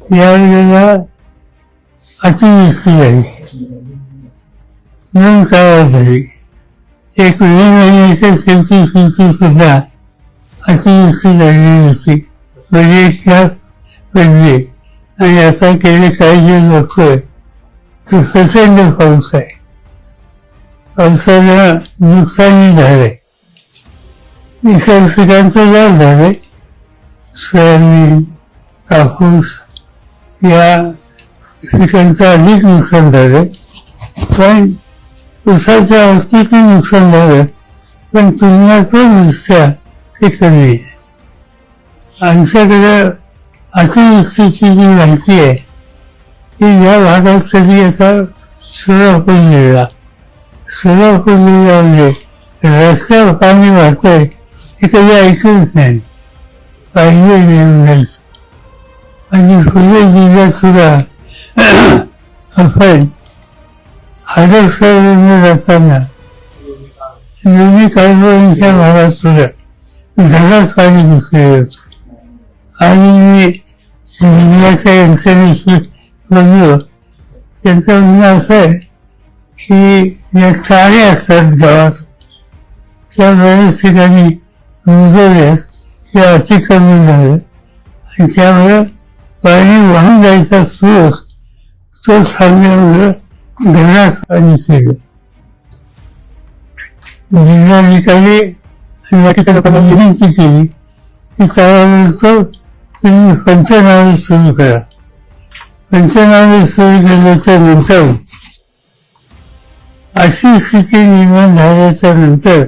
यावेळेला अतिवृष्टी झाली दोन झाली एक मे महिन्याच्या शेवटी शेवटी सुद्धा अतिवृष्टी झालेली होती म्हणजे त्या आणि आता गेले काही जे की प्रचंड पाऊस आहे. पावसाला नुकसानी झालंय. इतर पिकांचं जास्त झालंय. सोयाबीन कापूस या पिकांचं अधिक नुकसान झालं. पण ऊसाच्या अवस्थेचे नुकसान झालं पण तुलनात्मकदृष्ट्या ते कमी. आहे आमच्याकडं अतिवृष्टीची जी माहिती आहे ती या भागात कधी आता सोलापूर जिल्हा सोलापूर म्हणजे रस्त्यावर पाणी वाहतंय हे कधी ऐकलंच नाही. पाहिजे नाही आणि पुणे जिल्ह्यात सुद्धा आपण हडपसरवरून जाताना दोन्ही कालवणीच्या भागात सुद्धा घरात पाणी घुसलेलं होतं आणि मी जिल्ह्याच्या यंत्रणेशी बोललो त्यांचं म्हणणं असं आहे की ज्या चाळे असतात गावात त्या बऱ्याच ठिकाणी रुजवल्यात किंवा अतिक्रमण झालं आणि त्यामुळे पाणी वाहून जायचा सोस तो सामन्यावर घरात पाणी केलं जिल्हाधिकारी आणि बाकीच्या लोकांना विनंती केली की त्यावेळेस तुम्ही पंचनामे सुरू करा पंचनामे सुरू केल्याच्यानंतर अशी स्थिती निर्माण झाल्याच्यानंतर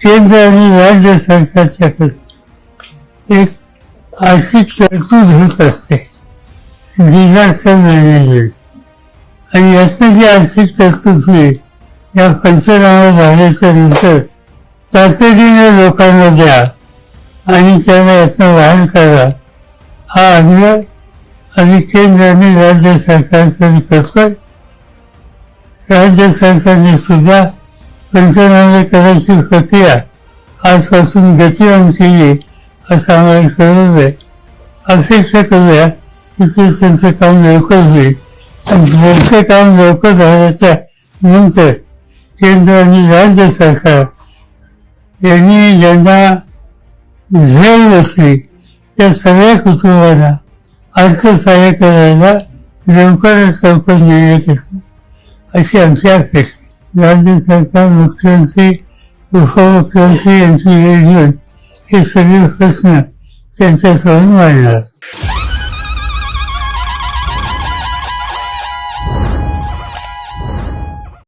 केंद्र आणि राज्य सरकारच्या एक आर्थिक तरतूद होत असते. डिझास्टर मॅनेजमेंट आणि यातनं जी आर्थिक तरतूद होईल या पंचनामा झाल्याच्यानंतर तातडीने लोकांना द्या आणि त्यांना यातनं वाहन करा हा आग्रह आणि केंद्र आणि राज्य सरकारकडे करतोय. राज्य सरकारने सुद्धा पंचनामे करायची प्रक्रिया आजपासून गतिमान केली असं आम्हाला कळवलंय अपेक्षा करूया की त्यांचं काम लवकर होईल. आणि काम लवकर झाल्याच्यानंतर केंद्र आणि राज्य सरकार यांनी ज्यांना झेल बसली. त्या सगळ्या कुटुंबांना अर्थसहाय्य करायला लवकरात लवकर निर्णय घेतला. अशी आमची अपेक्षा. राज्य सरकार मुख्यमंत्री उपमुख्यमंत्री यांची वेळ घेऊन 一十六颗星现在是饿了